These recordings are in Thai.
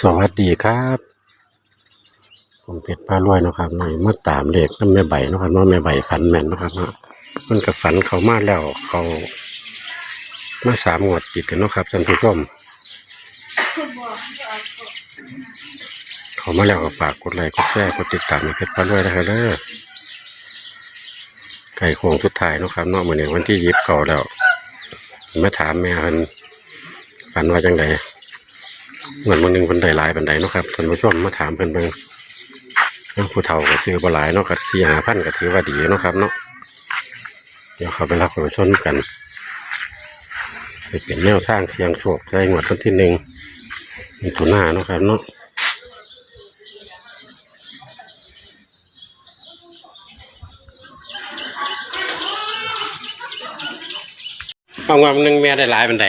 สวัสดีครับผมเป็ดป้ารวยนะครับหน่อยมาตามเลขน้ำแม่ใบนะครับเนาะแม่ใบฝันแม่นนะครับเนาะมันกับฝันเขามาแล้วเขามาสามงวดติดกันนะครับท่านผู้ชมเขามาแล้วก็ฝากกดไลค์กดแชร์กดติดตามในเพจป้ารวยนะครับเด้อไก่โค้งสุดท้ายนะครับเนาะเหมือนวันที่ยิบเก่าแล้วมาถามแม่มันฝันว่าจังได เหมือนวันหนึ่งคนไดหลายบันไดเนาะครับท่านผู้ชมมาถามเพิ่นเบิ่งผู้เฒ่าก็ซื้อบ่หลายเนาะก็สี่หาพันก็ถือว่าดีเนาะครับเนาะเดี๋ยวเขาไปรับผู้ชมกันไปเป็นแนวทางเสียงโชคใจงวดวันที่หนึ่งมีถุนาเนาะครับเนาะเอาว่ามันหนึ่งแม่ได้หลายบันได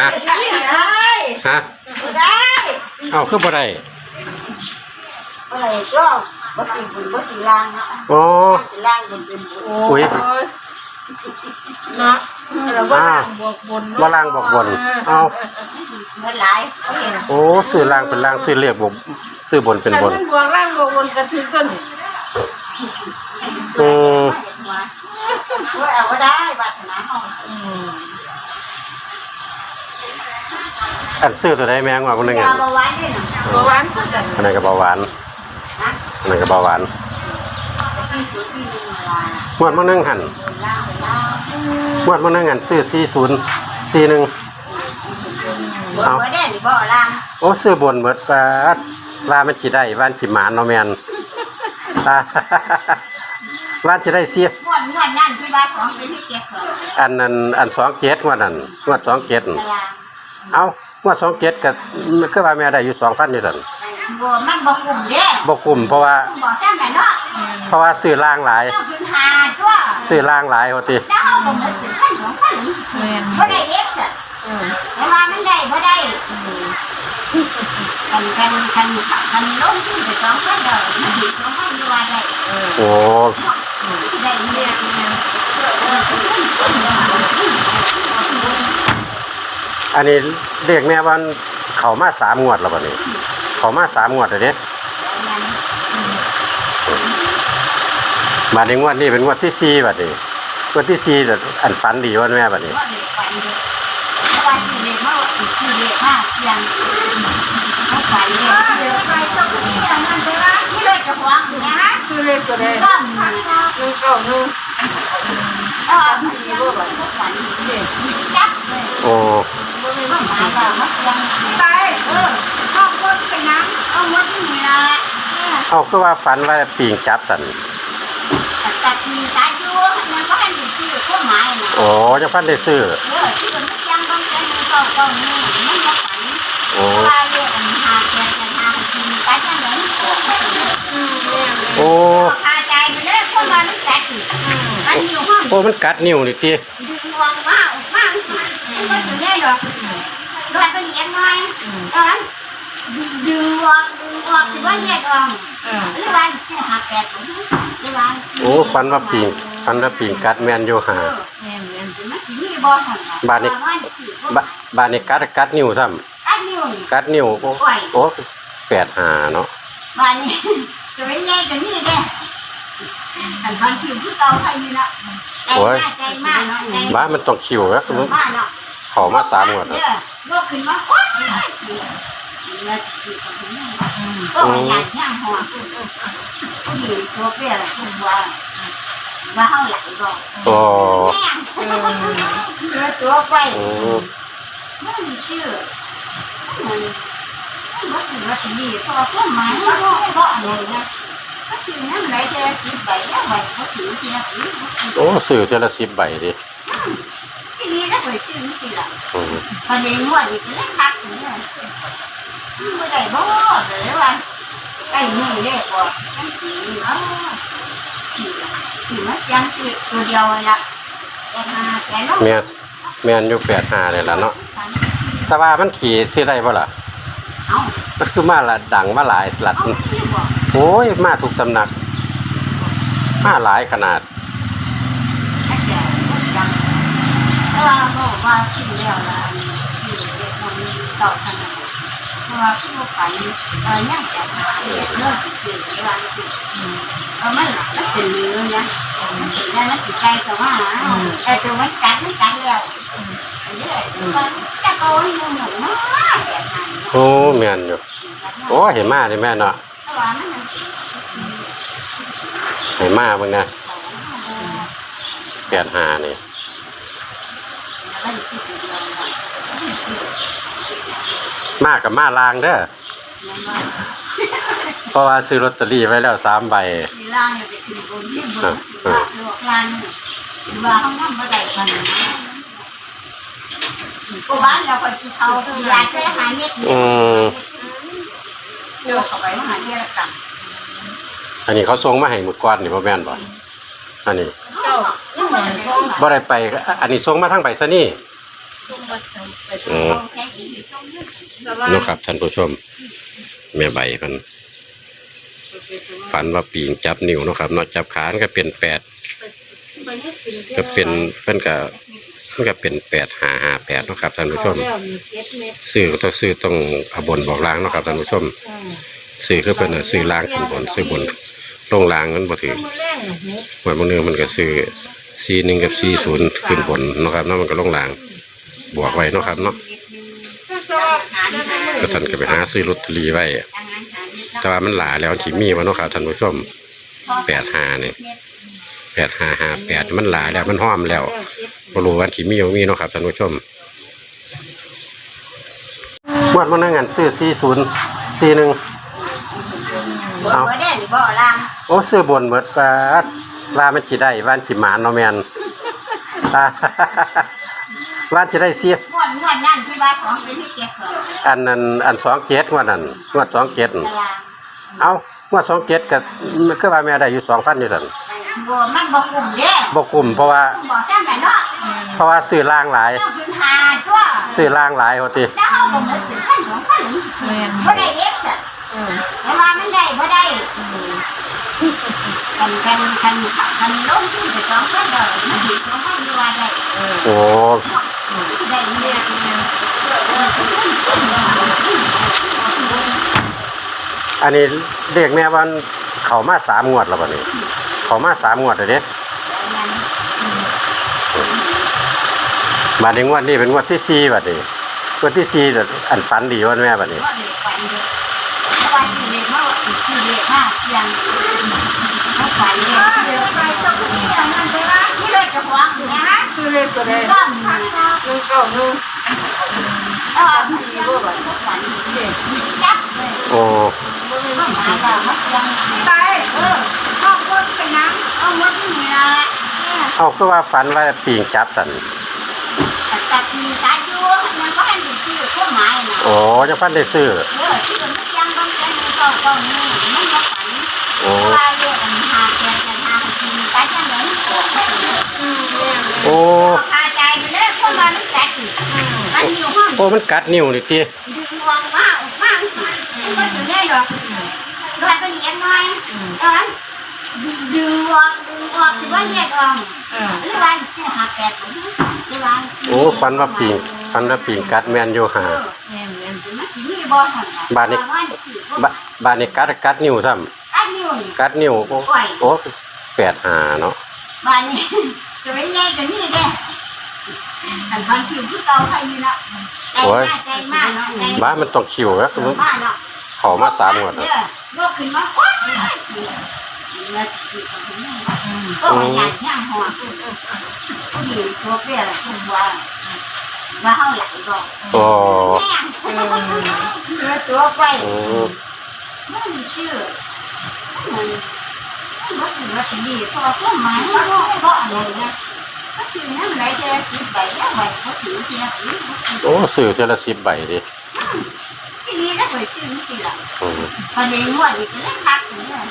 ฮะ ฮะได้เอาคือบ่ได้อะไรก็บ่สิบุญบ่สิลางเนาะอ๋อสิลางบุญเป็นบุญอุ้ยเนาะแล้วว่าบวกบุญบ่ล่างบอกบนเอาเงินหลายเขาเห็นโอ้ซื้อล่างเป็นล่างซื้อเรียกบกซื้อบนเป็นบนบวกล่างบวกบนกระถือกันอืมช่วยเอาก็ได้บาทนาห้อง อันซื้อตัวใดแม่งว่าคนหนึงยาอันเบาหวานนี่น่ะบวกหวานคือกันอันนั้นก็เบาหวานนะอันนั้นก็เบาหวานที่สุดที่นึงเวลางวดมื้อนึงหันล่างไปล่างงวดมื้อนึงหันซื้อ40 41บ่บ่ได้หรือบ่ล่างโอ้ซื้อบนเบิดปาดว่ามันสิได้ว่านสิหมานเนาะแม่นอ่าว่านสิได้เสียม่วนม่วนนั่นที่ว่าของเป็นที่เก็บของอันนั้นอัน27งวดนั้นงวด 27ตารางเอ้างวด27ก็คือว่าแม่ได้อยู่2,000อยู่ซั่นบ่มันบ่กลุ่มเด้บ่คุ้มเพราะว่าบ่ซ้ำกันเนาะเพราะว่าซื้อล่างหลายเจ้าพื้นหาตัวซื้อล่างหลายว่าติเจ้าบ่เหมือนถึงขั้นของขั้นแม่นบ่ได้เด็กซะเออแต่ว่ามันได้บ่ได้กันกันกันกันลงทุนไปสองพันดอกมันถึงสองพันอยู่ว่าได้โอ้ได้เนี่ย อันนี้เรียกแม่วันเขามาสามงวดแล้วบัดนี้ เขามาสามงวดแล้วเด้บัดนี้งวดนี้เป็นงวดที่สี่บัดนี้งวดที่สี่อันฝันดีวันแม่บัดนี้ว่า เด็กฝันเด็กเพราะว่าที่เด็กมาที่เด็กมาเสียงเขาฝันเด็กเด็กไปต้องเสียงนั่นไปว่าที่รถจะฟ้องนะคือเลขตัวใดก็มันหนึ่งเก้าหนึ่งเออมันยังฝันเด็กจับเลยโอ้หมายว่ามันยังไปเออเอาหมดไปน้ำเอาหมดที่นี่ละเอาคือว่าฝันว่าปีงจับสันตัดมีตาอยู่มันก็ให้ดูชื่อข้อหมายนะโอ้ยังพันได้ซื้อเออชื่อมันยังต้องใช้เงินเก่าเก่านี่มันก็ฝันโอ้ว่าเรื่องอันหาแกนหาทีตาจะเหมือนอืมแม่นโอ้คาใจไปเลยเพราะว่ามันตัดมันอยู่ห้องโอ้มันกัดนิ้วนี่ติดึงวงมาออกมาสิมันอยู่ได้หรอกโดยตัว นี้ยังน้อยตอนนั้นดึงวงดึงวงที่ว่าเรียกออกเออหรือว่าหาแปดหรือว่าโอ้ฝันว่าปีงฝันว่าปีงกัดแมนอยู่หาแม่นแม่นมันสิมีบ่หั่นน่ะบาดนี้ว่าสิบ่บะบานนี้กัดกัดนิ้วซ้อันนี้ำกัดนิ้วโอ้โอ้แปดหาเนาะบ้านนี้จะไปใหญ่กันนี่เด้อันบางทีที่เก่าใครอยู่เนาะใจมากใจมากเนาะใจบ้านมันต้องคิวแล้วมากเนาะเขามาสามงวดแล้วโลกขึ้นมาควัดเลยแล้วสิก็ถึงนี่ก็มันยากย่างหัวผู้หญิงตัวเปรี้ยวทุกวันว่าเฮาหลบ่โอ้เออตัวไปโอ้มันมีชื่อมันมันว่าสิ่งว่าสิ่งนี้เพราะว่าต้นไม้มันก็เพราะอะไรนะก็ชื่อนั้นไหนจะคิดไปแล้วไปเขาถือที่นั่นถือโอ้สื่อเทละสิบใบดิ ไปชื่อนี่สิล่ะอืมประเด็นว่าอีกเล็กคักนี่เลยเมื่อใดบ่เลยว่าไอ้นี่เล็กกว่าทั้งสีเนาะสีสีมันยังสีตัวเดียวละแต่มาแต่ลูกแม่นแม่นอยู่แปดหาเลยล่ะเนาะแต่ว่ามันขี่ซื้อได้ป่ะล่ะเอามันคือมาละดังมาหลายหลัดเอาที่บอกโอ้ยมาถูกสำนักมาหลายขนาด ถ้าแก่ยัง แต่ว่าบอกว่าชื่อแล้วละที่เด็กมันต่อขนาดตัวผู้ฝันเออเนี่ยจะหาเนี่เรื่องสิ่งที่ว่าสิเออไม่หรอกมันเป็นเนื้อเนี่ยมันเป็นได้มันติดใจแต่ว่าแต่ตัวมันกัดมันกัดแล้วเยอยๆจะโกนหนูหนูเนาะแบบนั้นโอ้แม่นอยู่โอ้เห็นมาเลยแม่เนาะแต่ว่ามันมันเนเห็นมาเบิ่งนะแปดหานี่แล้วอยู่ที่ตัวเดียวเลย มากับมาลางเด้อมันว่าเพราะว่าซื้อลอตเตอรี่ไว้แล้วสามใบมีร่างเนี่ยไปขึ้นบนที่บนว่าหลวกลานว่าห้องน้ำบ่ได้กันนะก็บ้านเราไปกินเขาอยากจะหาเน็ตอืมเดี๋ยวเขาไปมหาเทรกันอันนี้เขาส่งมาให้หมดก้อนนี่บ่แม่นบ่อันนี้ เจ้ายังบ่ได้เข้ามาบ่ได้ไปอันนี้ส่งมาทางไปซะนี่อืมแค่กินส้มยืดสบายเนาะครับท่านผู้ชม แม่ใบเพิ่นฝันว่าปีงจับนิ้วเนาะครับเนาะจับขามันก็เป็นแปดก็เป็นเพิ่นก็มันก็เป็นแปดหาหาแปดเนาะครับท่านผู้ชมแล้วมีเจ็ดเม็ดซื้อก็ต้องซื้อต้องเอาบนบอกล่างเนาะครับท่านผู้ชมอืมซื้อคือเพิ่นน่ะซื้อล่างขึ้นบนซื้อบน ลงล่างมันบ่ถือมือแรงน่ะเม็ดหวยบางเนือมันก็ซื้อซีหนึ่งกับซีศูนย์ขึ้นบนเนาะครับเนาะมันก็ลงล่าง บวกไว้เนาะครับเนาะถ้าจอบจะไม่มือก็สั่นก็ไปหาซื้อลอตเตอรี่ไว้แต่ว่ามันหลาแล้วสิมีบ่เนาะครับท่านผู้ชมแปดหาเนี่ยแปดหาหาแปดมันหลาแล้วมันห้อมแล้วบ่รู้ว่าสิมีบ่มีเนาะครับท่านผู้ชมงวดมันนั่งกันซื้อซีศูนย์ซีหนึ่งบ่ได้หรือบ่ล่าง โอ้ซื้อบนเบิดปาดว่ามันสิได้ว่านสิหมานเนาะแม่นอ่าว่านสิได้เสียงวดงวดนั่นที่ว่าของเป็นที่เก็บสองอันนั้นอันสองเจ็ดงวดนั้นงวดสองเจ็ดตารางเอางวดสองเจ็ดก็ก็ว่าแม่ได้อยู่สองพันอยู่สั่นบ่มันบ่กลุ่มเด้บ่คุ้มเพราะว่าบ่ซ้ำกันเนาะเพราะว่าซื้อล่างหลาย เจ้าขึ้นหาตัวซื้อล่างหลายว่าติแล้วเฮาบ่เหมือนเป็นขั้นของขั้นแม่นบ่ได้เด็กซะเออแต่ว่ามันได้บ่ได้ กันกันกันกันลงทุนไปสองพันดอกมันสิสองพันดีว่าได้โอ้ได้เนี่ยอันนี้เรียกแม่วันเขามาสามงวดแล้วบัดนี้เขามาสามงวดเลยเด้บัดนี้งวดนี้เป็นงวดที่สี่บัดนี้งวดที่สี่อันฝันดีวันแม่บัดนี้ ว่าเด็กไปเด้อวันที่เด็กมาที่เด็กมาเสียงเขาไปเด็กเด็กไปต้องมีอย่างนั้นไปว่าที่รถจะฟ้องนะคือเลขตัวใดก็มีนะหนึ่งเก้าหนึ่งเออมันยังบ่ฝันเด็กจับเลยโอ้เข้ามาแล้วมันยังไปเออเข้าคนไปน้ำเอาหมดนี่ละเอาคือว่าฝันว่าปีงจับสันแต่ที่ตาอยู่ยังก็ให้ดูชื่อข้อหมายนะโอ้ยังพันได้ซื้อเออ ชื่อมันยังต้องใช้ก็ก็นี่มันก็ฝันโอ้ว่าเรียกอันหาแกจะหาทีตาจะเหมือนโกงอืมแม่นโอ้คาใจไปเลยเพราะว่ามันกัดมันอยู่ห้องโอ้มันกัดนิ้วนี่ติดึงวางว่าออกมาสิมันก็จะได้หรอกรอยก็เลี้ยงหน่อยเออดึงออกดึงออกถือว่าเรียกออกเออหรือว่าสิหาแปดหรือว่าโอ้ฝันว่าปีง ฝันว่าปีงกัดแมนอยู่หาแม่นแม่นมันสิมีบ่หั่นน่ะบาดนี้ว่าสิบบานนี้กัดกัดนิ้วซ้อันนี้นี่ำกัดนิ้วโอ้โอ้แปดหาเนาะบ้านนี้จะไปแย่กันนี่เด้อันบางทีที่เก่าใครอยู่เนาะใจมากใจมากเนาะใจบ้านมันต้องคิวแล้วมากเนาะเขามาสามงวดแล้วโลกขึ้นมาว้ายแล้วสิของนี่ก็อยากย่างหัวผู้หญิงตัวเปรี้ยวคุณว่า ว่าเฮาไหลบ่โอ้แม่เนื้อตัวไปโอ้มันมีชื่อมันมันสิว่าสิดีเพราะว่าต้นไม้มันก็อะไรเนี่ยก็ชื่อนั่นไหนจะสิใบแล้วใบเขาถือสินะโอ้สื่อเทอละสิบใบดิที่นี่แล้วไปซื้อสิล่ะอืมพอเลี้ยงวัวอีกแล้วคักนี่เลย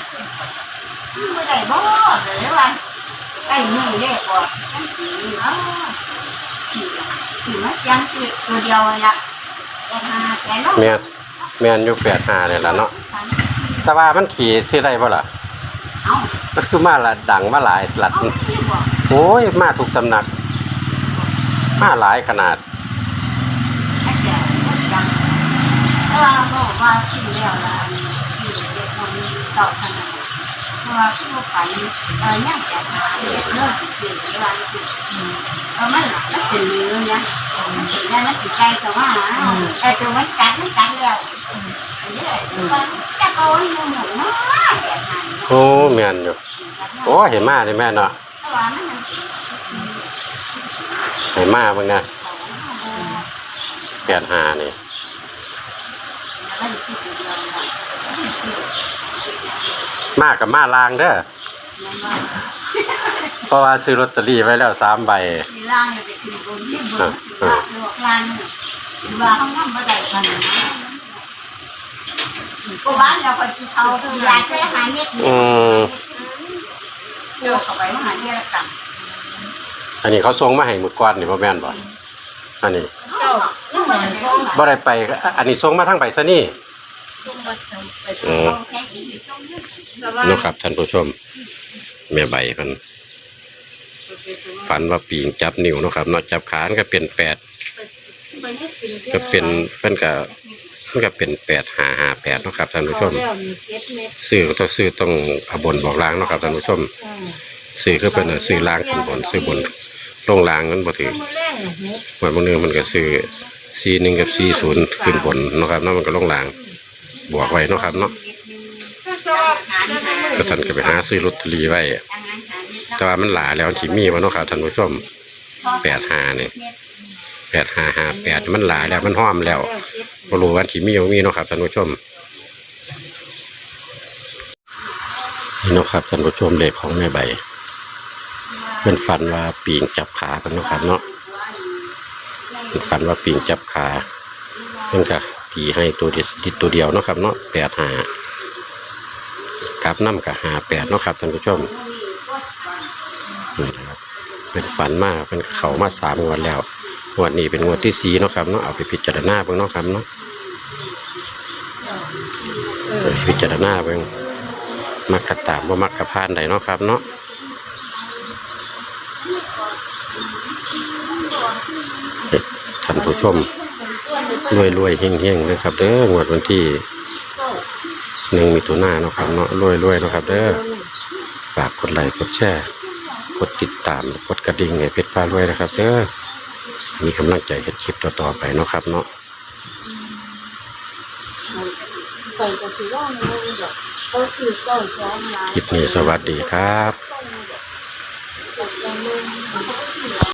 ไม่ได้บ่เลยว่าไอ้นี่เล็กกว่าทั้งสีเนาะสีสีมันยังสีตัวเดียวละแต่หาแต่ลูกแม่นแม่นอยู่แปดหาเนี่ยละเนาะแต่ว่ามันขี่ซื้อได้ป่ล่ะเอามันคือมาละดังมาหลายหลัดเอาที่บ่โอ้ยมาถูกสำนัก มาหลายขนาดไอ้เจ้ายังแต่ว่าบ่ว่าชื่อแล้วละอันนี้ชื่อเด็กคนนี้ตอบขนาดเพราะว่าผู้ฝันเออเนี่ยจะหาเด็กเลิกสื่อเวลาสื่อเออมันหลับมันเป็นเนื้อเนี่ยมั นเป็นมันติดใจแต่ว่าแต่ตัวมันกัดมันกัดแล้วอันนี้จะเอาหนูหนูเนาะแบบนั้นโอ้แม่นอยู่โอ้เห็นมาเลยแม่เนาะเห็นมาบิ่งนะแปดหานี่มันสิเดียมากับมาลางเด้อ เพราะว่าซื้อลอตเตอรี่ไว้แล้วสามใบ มีร่างเนี่ยไปขึ้นบนที่บนว่าลวกลานว่าเขานั่งบ่ได้กันนะก็ว่าเราไปกินเขาอยากจะหาเม็ดเนี่ยอืมเดี๋ยวเข้าไปมาหาเนี่ยละกันอันนี้เขาส่งมาให้หมื้อก่อนนี่บ่แม่นบ่อันนี้เจ้าน้ำมันจะต้องบ่ได้ไปอันนี้ส่งมาทางไปซะนี่อืมใช้ดีส่งเยอะแต่ว่เนาะครับท่านผู้ชม แม่ใบเพิ่นฝันว่าปีงจับนิ้วเนาะครับเนาะจับขาก็เป็นแปดก็เป็นเพิ่นก็เพิ่นก็เป็นแปดห้าห้าแปดเนาะครับท่านผู้ชมแล้วมีเจ็ดเม็ดซื้อก็ต้องซื้อต้องเอาบนบอกล่างเนาะครับท่านผู้ชมอืมซื้อคือเพิ่นน่ะซื้อล่างขึ้นบนซื้อบนลงล่างมันบ่ถือก็มือแรงเม็ดเหมือนบางนึงมันก็ซื้อ41กับ40ขึ้นบนเนาะครับเนาะมันก็ลงล่างบวกไว้เนาะครับเนาะถ้าจอบ จะทำมือก็สั่นก็ไปหาซื้อลอตเตอรี่ไว้ แต่ว่ามันหลาแล้วสิมีบ่เนาะครับท่านผู้ชมแปดห้านี่ยแปดห้าห้าแปดมันหลาแล้วมันห้อมแล้วแล้วเจ็รู้ว่าสิมีบ่มีเนาะครับท่านผู้ชมนี่นะครับท่านผู้ชมเลขของแม่ใบเพิ่นฝันว่าปีงจับขากันนะครับเนาะเพิ่นฝันว่าปีงจับขาเพิ่นก็ตีให้ตัวเดียวตัวเดียวนะครับเนาะแปดห้า ลับน้ำกับหาแปดเนาะครับท่านผู้ชมนี่นะครับเป็นฝันมากเป็นเขามาสามงวดแล้วงวดนี้เป็นงวดที่สีเนาะครับเนาะเอาไปพิจารณาเบิ่งเนาะครับเนาะพิจารณาเบิ่งมักกะตามว่ามักกะพานใดเนาะครับเนาะท่านผู้ชมรวยรวยๆเฮงเฮงๆเลยครับเด้องวดวันที่ หนึ่งมิถุนายนเนาะครับเนาะรวยรวยเนาะครับเด้อฝากกดไลค์กดแชร์กดติดตามกดกระดิ่งให้เพชรฟ้ารวยนะครับเด้อมีกำลังใจเฮ็ดคลิปต่อๆไปเนาะครับเนาะคลิปนี้สวัสดีครับ